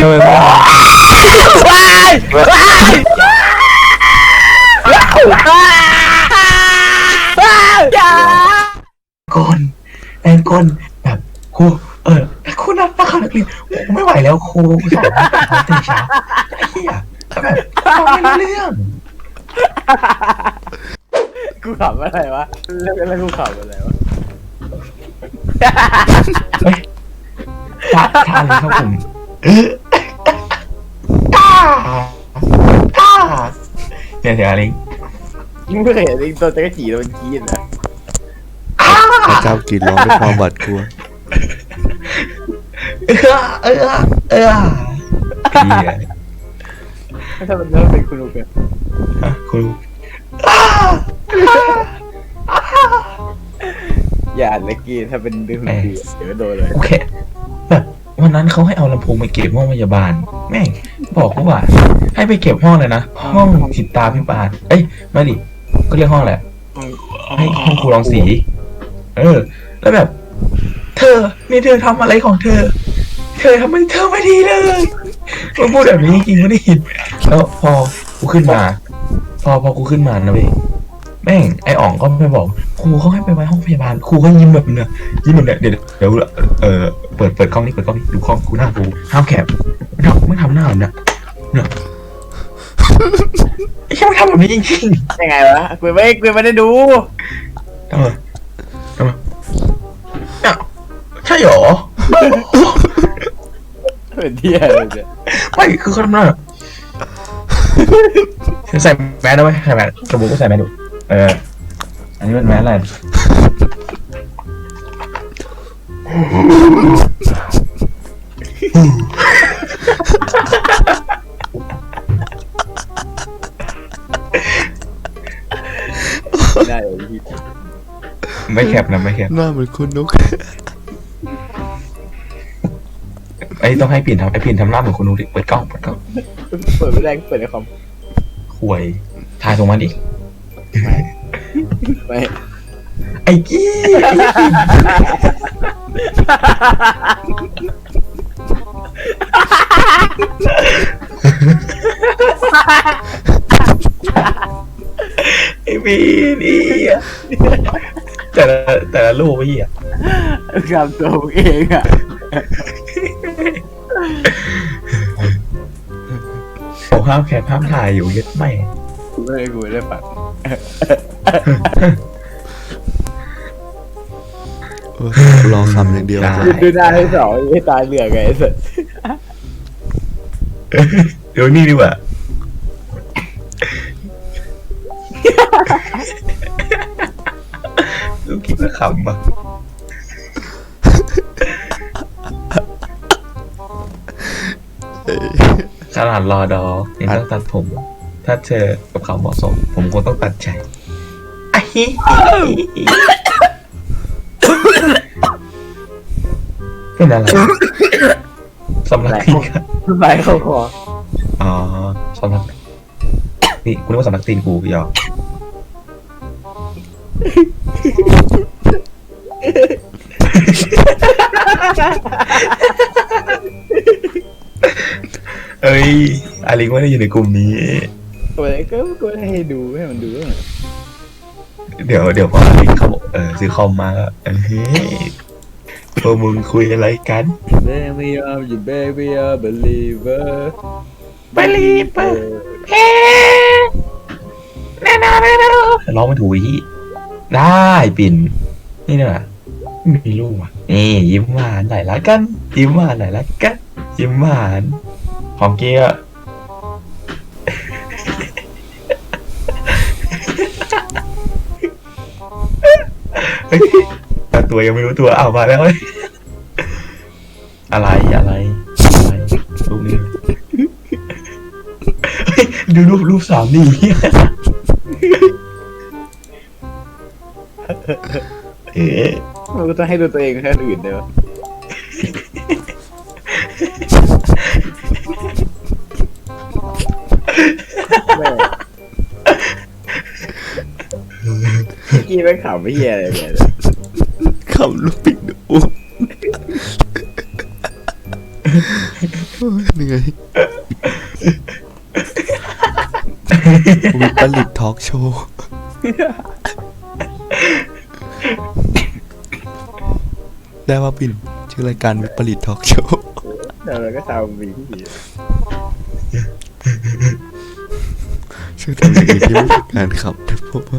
ทำไมพ่อคนแอนคนแบบครูเออครูนักนักข่าวนักเรียนกูไม่ไหวแล้วครูสอนตื่นเช้าไอ้เหี้ยแบบไม่รู้เรื่อง กูขำอะไรวะแล้วแล้วกูขำอะไรวะเฮ้ยช้าช้าเลยครับผมเออกล้ากล้าเดี๋ยวเดี๋ยวอะไรยิ่งไม่เคยเห็นไอ้ตัวจักรจีแล้วมันกรีดนะพระเจ้ากรีดร้องด้วยความหวาดกลัวเออเออเออพี่อะถ้ามันถ้ามันเป็นคุณลูกเนี่ยฮะครู อย่าอ่านเลยกรีดถ้าเป็นดึงคุณดีเดี๋ยวโดนเลยโอเคแบบวันนั้นเขาให้เอาลำโพงไปเก็บห้องพยาบาล แม่งบอกเขาว่า ให้ไปเก็บห้องเลยนะ ห้องจิตตาพิบาลเอ้ยไม่ดิก็เรียกห้องแหละ ให้ห้องครูรองสี เออ แล้วแบบ เธอนี่เธอทำอะไรของเธอ เธอทำไมเธอไม่ดีเลยมาพูดแบบนี้จริงๆไม่ได้ยินแล้วพอกูขึ้นมา พอพอกูขึ้นมานะเว้ย แม่งไอ้อ่องก็ไม่บอกครูเขาให้ไปไว้ห้องพยาบาลครูก็ยิ้มแบบเนี้ยยิ้มแบบเนี้ยเดี๋ยวเดี๋ยวเออเปิดเปิดกล้องนี่เปิดกล้องนี่ดูกล้องกูหน้ากูห้ามแคบไม่ทำไม่ทำหน้าแบบเนี้ยเนี่ยไอ้แค่ไม่ทำแบบนี้จริงๆยังไงวะกูไม่กูไม่ได้ดูทำไมทำไมอ้าวใช่เหรอ เป็นเที่ยเลยเนี่ยไม่คือเขาทำหน้าใส่แมสนะเว้ยใส่แมสสมมติก็ใส่แมสดู เออ อันนี้เป็นแมสอะไร ได้เลยพี่ไม่แคบนะไม่แคบหน้าเหมือนคุณนกไอ้ต้องให้ปิ่นทำไอ้ปิ่นทำหน้าเหมือนคนนู้นดิเปิดกล้องเปิดกล้องเปิดไม่ได้เปิดในคอม ห่วยถ่ายตรงมาดิ ไม่ไอ้กี้ไอ้กี้ไอ้ปิ่นอีอะแต่ละแต่ละรูปไอ้เหี้ยทำตัวเองอะผมห้ามแคปห้ามถ่ายอยู่ยึดไม่กูไม่ได้กูไม่ได้ปัด เออรอคำอย่างเดียวได้ดูหน้าให้สองไอ้ตาเหลือกไงไอ้สัสเดี๋ยวนี่ดีกว่า ลูกคิดว่าขำปะขนาดรอดอยังต้องตัดผม ถ้าเจอกับเขาเหมาะสม ผมคงต้องตัดใจอะฮิเป็นอะไรสำลักตีนครับไปเขาคออ๋อสำลักนี่กูนึกว่าสำลักตีนกูพี่ยอเอ้ยอาลิงไม่ได้อยู่ในกลุ่มนี้ กูไม่ได้ก็กูไม่ได้ให้ดูให้มันดูหน่อยเดี๋ยวเดี๋ยวพออาลิงเขาบอกเออซื้อคอมมาก็เฮ้ยพวกมึงคุยอะไรกัน Baby I'm your baby a believer Believer แน่นอนแน่นอนร้องไม่ถูกอีกได้ปิ่นนี่เนอะมีลูกอะนี่ยิ้มหวานหน่อยละกัน ยิ้มหวานหน่อยละกันยิ้มหวานหอมเกี้ย เฮ้ยแต่ตัวยังไม่รู้ตัวอ้าวมาแล้วเว้ยอะไรอะไรอะไรรูปนี้เฮ้ยดูรูปรูปสามนี่เอ๊ะ มันก็จะให้ดูตัวเองแค่อื่นเดียว กี้ไม่ขำไม่เฮียอะไรเลยคำลูกปิดดูโอ้ยเหนื่อยวิปริตทอล์กโชว์ได้ว่าปิ่นชื่อรายการวิปริตทอล์กโชว์แล้วเราก็ทำมีที่ชื่อทำอย่างนี้ที่ไม่ใช่การขับนะเพราะว่า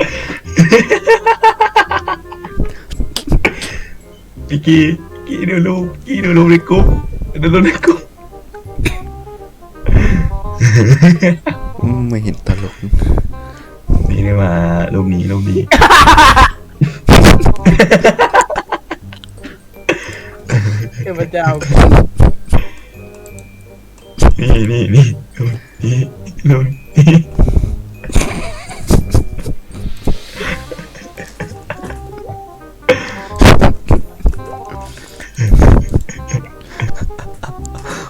พี่กี้กี้ดูรูปกี้ดูรูปในกลุ่มดูรูปในกลุ่มอืมไม่เห็นตลก นี่นี่มารูปนี้รูปนี้ เทพเจ้านี่นี่นี่รูปนี้รูป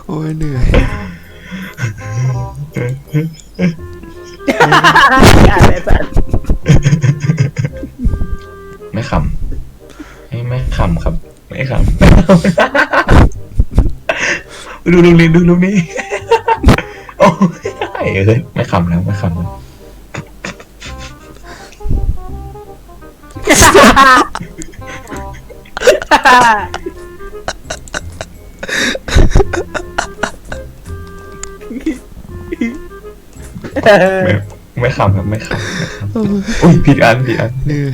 โอ้ยเหนื่อยอะไรสัตว์ไม่ขำไม่ไม่ขำครับ ไม่ขำดูรูปนี้ดูรูปนี้โอ้ยเอ้ยไม่ขำแล้วไม่ขำแล้ว ไม่ไม่ขำครับไม่ขำไม่ขำอุ้ยผิดอันผิดอันเหนื่อย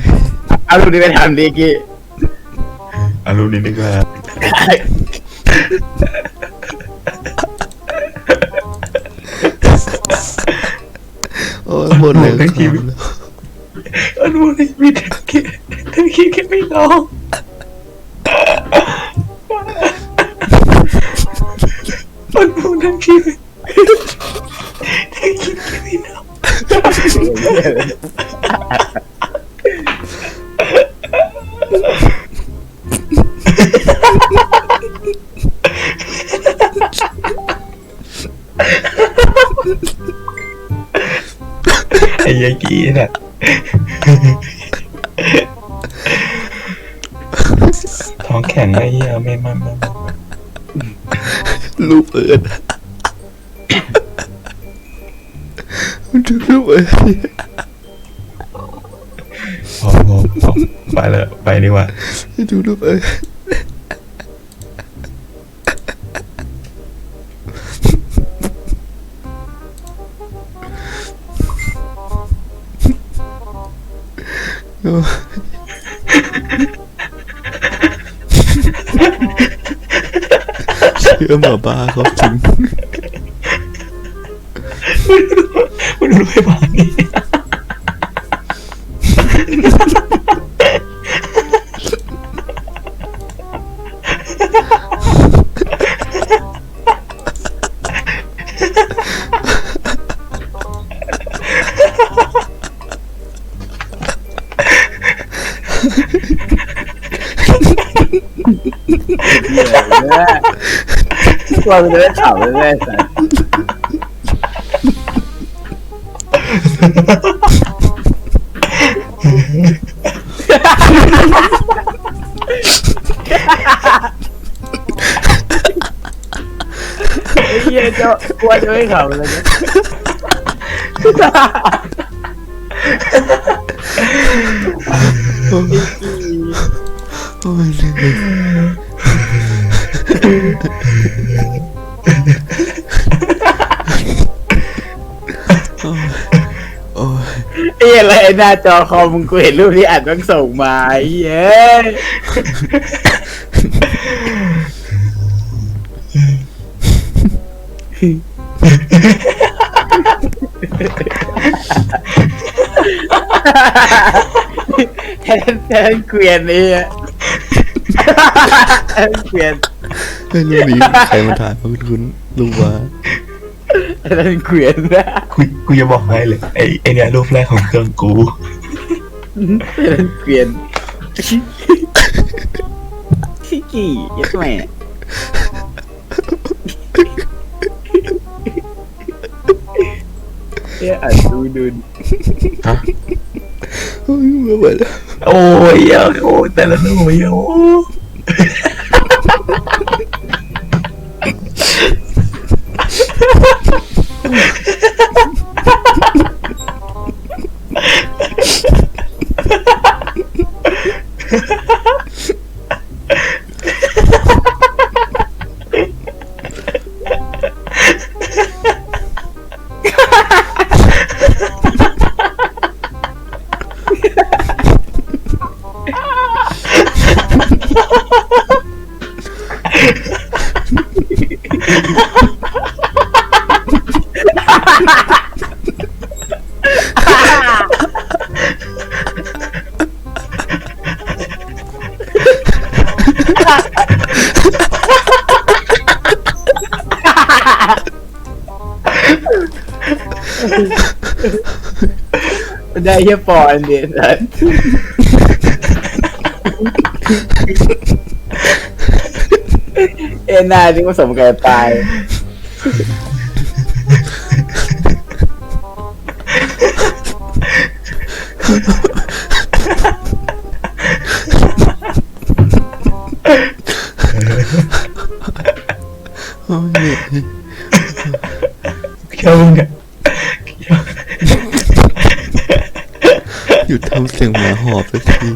เอาลูกนี้ไปทำดีกี้เอารูปนี้ดีกว่าโอ้ยหมดเลยครับแล้วเอารูปนี้มีแต่คิดแต่คิดแค่ไม่ร้องมันพูดทั้งชีวิตแต่ ไอ้ยายกี้เนี่ยท้องแข็งไอ้เหี้ยไม่ไม่ไม่ไม่รูปเอิด รูปเอิญพอพอพอไปเลยไปดีกว่าดูรูปเอิญโอ้ยเชื่อหมาบ้าเขาจริง มันรู้ไม่ผ่านนี่เราจะได้ข่าวเลยแม่สัต เหี้ยเจ้ากลัวจะไม่ข่าวเลยนะโอ้ยเหนื่อย หน้าจอคอมมึงกูเห็นรูปที่อัดต้องส่งมาไอ้เย้ยแทนแทนเกวียนนี่อะแทนเกวียนเฮ้ยรูปนี้ใครมาถ่ายมาคุ้นๆรูปว่า แทนเกวียนนะกูกูจะบอกให้เลยไอ้ไอ้เนี่ยรูปแรกของเครื่องกูแทนเกวียนขี้กี่ยัดแม่เอ้ยอะดูดูฮะโอ้ยม่ไหวแล้วโอ้ยเหี้ยโอ้แต่ละหนูเหี้ยโอ้ ได้เฮียปอนเดียสัสเอ็นนาที่ผสมกับตาย เหนื่อยเขี้ยวมึงเนี่ยหยุดทำเสียงหมาหอบสักที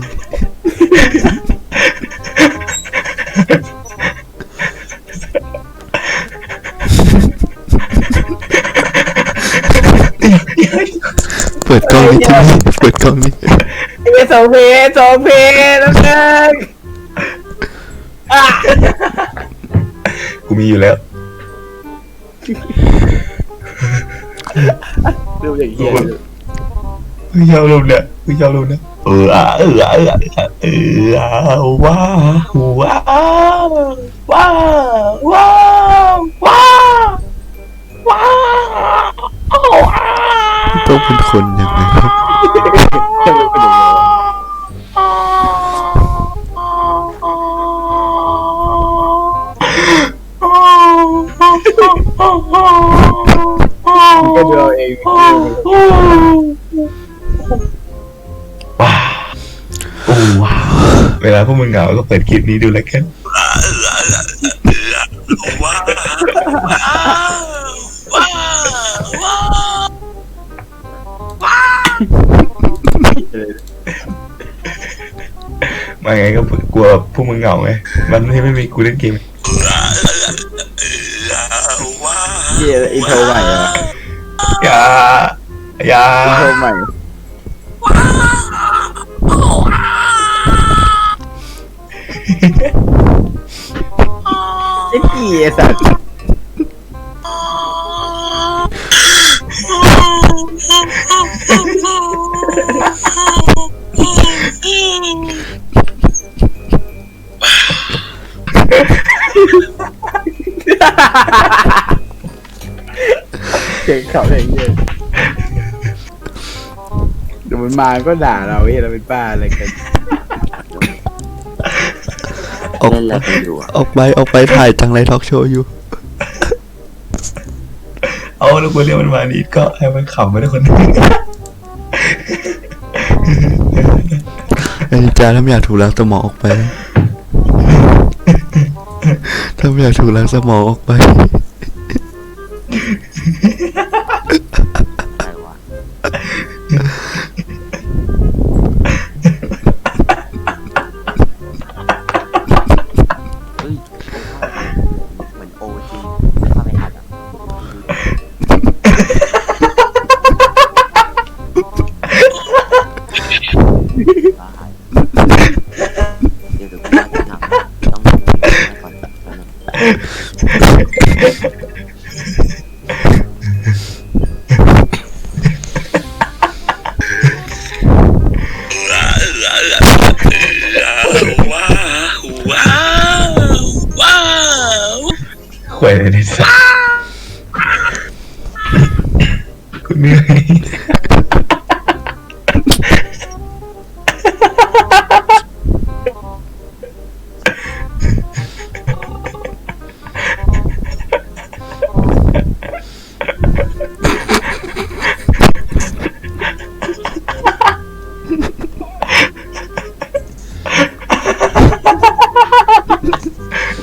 เปิดกล้องนี้ที่นี่เปิดกล้องนี้ไอ้สองเพจสองเพจแล้วกันอะกูมีอยู่แล้ว ดูอย่างเฮียเลยกูชอบรูปเนี่ยกูชอบรูปเนี่ยเอออะเอออะเอออะเอออะว้าวว้าวว้าวว้าวว้าวว้าวต้องเป็นคนอย่างไรครับ พวกมึงเหงาก็เปิดคลิปนี้ดูแล้วกันมาไงก็กลัวพวกมึงเหงาไงมันไม่ไม่มีกูเล่นเกมเฮียอินโทรใหม่อะอย่าอย่าอินโทรใหม่ ไอ้สัตว์เก่งเขาอย่างเงี้ยเดี๋ยวมันมาก็ด่าเราเฮ้ยเราเป็นบ้าอะไรกัน ออกไปออกไปออกไปถ่ายจังไรทอล์กโชว์อยู่ เอาแล้วกูเรียกมันมานี่ก็ให้มันขำไปได้คนหนึงไอ้จ้าถ้าไม่อยากถูกล้างสมองออกไป ถ้าไม่อยากถูกล้างสมองออกไป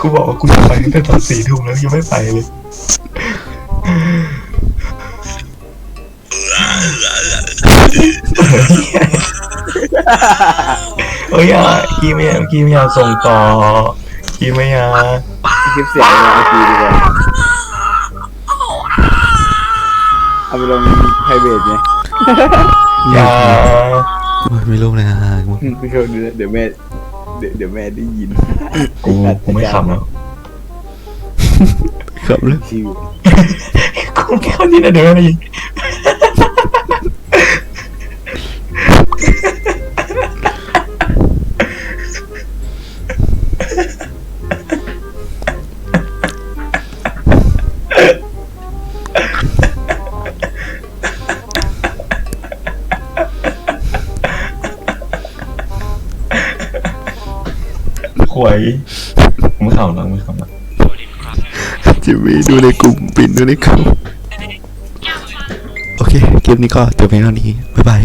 กูบอกว่ากูจะไปตั้งแค่ตอนสี่ทุ่มแล้วยังไม่ไปเลย เฮ้ยอะกีไม่อยากกีไม่อยากส่งต่อกีไม่อยากคลิปเสียงเลยเอาทีดีกว่าเอาไปลงไพรเวทไงอย่าไม่รู้เลยฮะไม่เข้าดูนะเดี๋ยวแม่เดี๋ยวเดี๋ยวแม่ได้ยินกูกูไม่ขำแล้วครับเลยชิวกูไม่เข้าที่ไหนเดี๋ยวอะไรอีก มีดูในกลุ่มปินดูในกลุ่มโอเค เกมนี้ก็จบเพียงเท่านี้ บ๊ายบาย